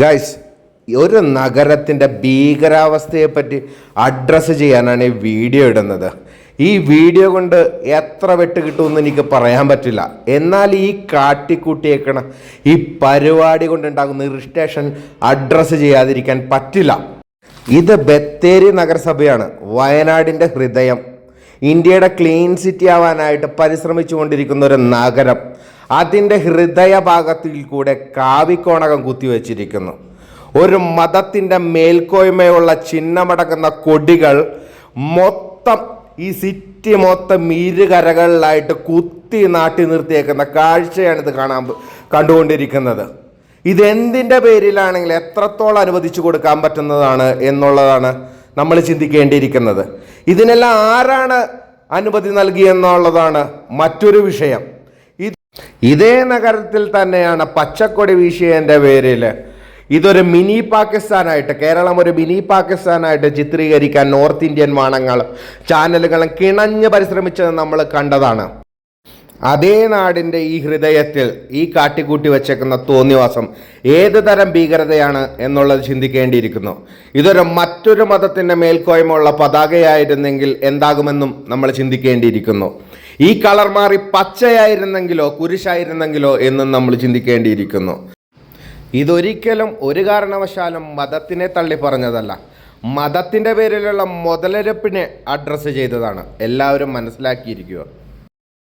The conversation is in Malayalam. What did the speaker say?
ഗൈസ് ഒരു നഗരത്തിന്റെ ഭീകരാവസ്ഥയെപ്പറ്റി അഡ്രസ്സ് ചെയ്യാനാണ് ഈ വീഡിയോ ഇടുന്നത്. ഈ വീഡിയോ കൊണ്ട് എത്ര വെട്ട് കിട്ടുമെന്ന് എനിക്ക് പറയാൻ പറ്റില്ല. എന്നാൽ ഈ കാട്ടിക്കൂട്ടിയേക്കണ ഈ പരിപാടി കൊണ്ടുണ്ടാകുന്ന ഇറിറ്റേഷൻ അഡ്രസ്സ് ചെയ്യാതിരിക്കാൻ പറ്റില്ല. ഇത് ബത്തേരി നഗരസഭയാണ് വയനാടിന്റെ ഹൃദയം. ഇന്ത്യയുടെ ക്ലീൻ സിറ്റി ആവാനായിട്ട് പരിശ്രമിച്ചു കൊണ്ടിരിക്കുന്ന ഒരു നഗരം. അതിന്റെ ഹൃദയഭാഗത്തിൽ കൂടെ കാവിക്കോണകം കുത്തിവെച്ചിരിക്കുന്നു. ഒരു മതത്തിന്റെ മേൽക്കോയ്മയുള്ള ചിഹ്നമടക്കുന്ന കൊടികൾ മൊത്തം ഈ സിറ്റി മൊത്തം ഇരുകരകളിലായിട്ട് കുത്തി നാട്ടി നിർത്തിയേക്കുന്ന കാഴ്ചയാണിത് കാണാൻ കണ്ടുകൊണ്ടിരിക്കുന്നത്. ഇതെന്തിന്റെ പേരിലാണെങ്കിൽ എത്രത്തോളം അനുവദിച്ചു കൊടുക്കാൻ പറ്റുന്നതാണ് എന്നുള്ളതാണ് നമ്മൾ ചിന്തിക്കേണ്ടിയിരിക്കുന്നത്. ഇതിനെല്ലാം ആരാണ് അനുമതി നൽകിയെന്നുള്ളതാണ് മറ്റൊരു വിഷയം. ഇത് നഗരത്തിൽ തന്നെയാണ് പച്ചക്കൊടി വീശിയതിന്റെ പേരിൽ ഇതൊരു മിനി പാകിസ്ഥാനായിട്ട് കേരളം ഒരു മിനി പാകിസ്ഥാനായിട്ട് ചിത്രീകരിക്കാൻ നോർത്ത് ഇന്ത്യൻ വാണങ്ങൾ ചാനലുകളും കിണഞ്ഞ് പരിശ്രമിച്ചത് നമ്മൾ കണ്ടതാണ്. അതേ നാടിന്റെ ഈ ഹൃദയത്തിൽ ഈ കാട്ടിക്കൂട്ടി വച്ചേക്കുന്ന തോന്നിവാസം ഏത് തരം ഭീകരതയാണ് എന്നുള്ളത് ചിന്തിക്കേണ്ടിയിരിക്കുന്നു. ഇതൊരു മറ്റൊരു മതത്തിന്റെ മേൽക്കോയ്മയുള്ള പതാകയായിരുന്നെങ്കിൽ എന്താകുമെന്നും നമ്മൾ ചിന്തിക്കേണ്ടിയിരിക്കുന്നു. ഈ കളർ മാറി പച്ചയായിരുന്നെങ്കിലോ കുരിശായിരുന്നെങ്കിലോ എന്നും നമ്മൾ ചിന്തിക്കേണ്ടിയിരിക്കുന്നു. ഇതൊരിക്കലും ഒരു കാരണവശാലും മതത്തിനെ തള്ളി പറഞ്ഞതല്ല. മതത്തിന്റെ പേരിലുള്ള മുതലെടുപ്പിനെ അഡ്രസ്സ് ചെയ്തതാണ്. എല്ലാവരും മനസ്സിലാക്കിയിരിക്കുക.